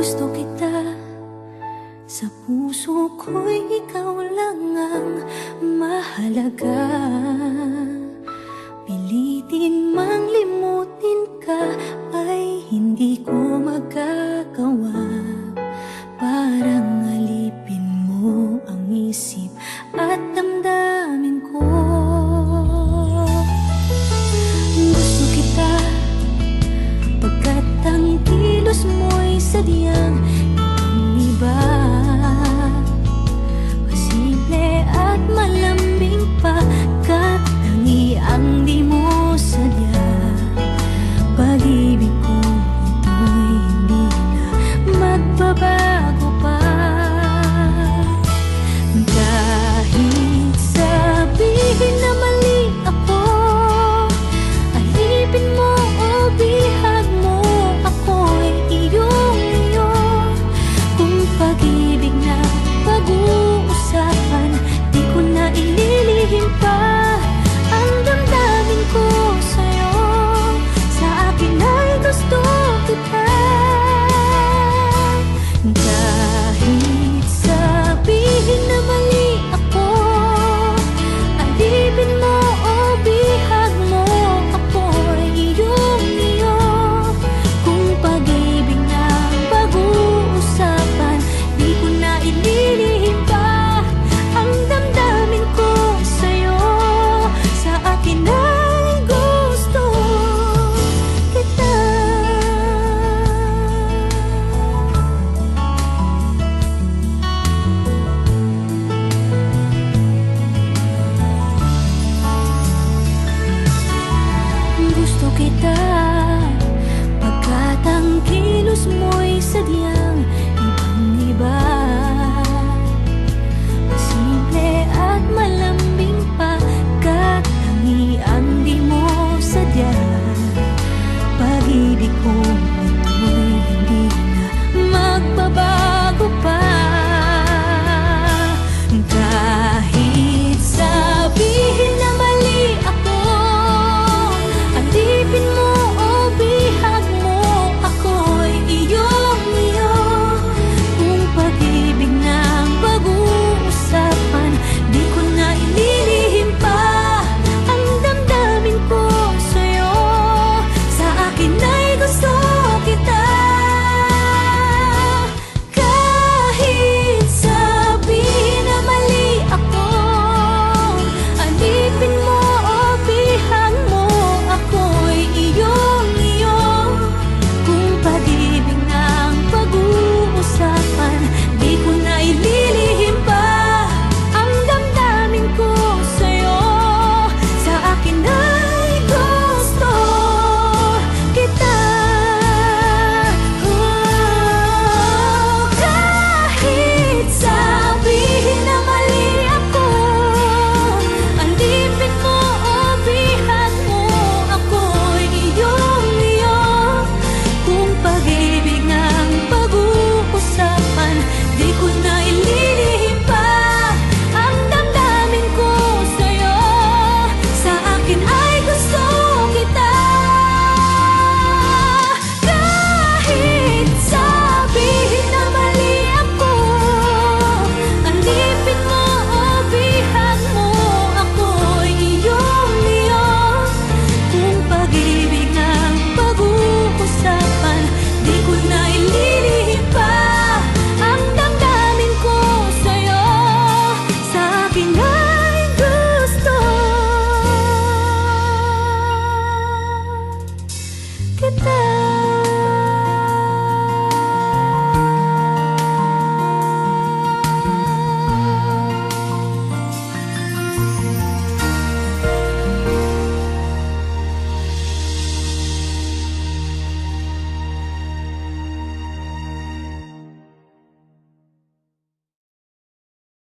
gusto kita. Sa puso ko'y ikaw lang ang mahalaga. Pilitin mang limutin ka ay hindi ko magka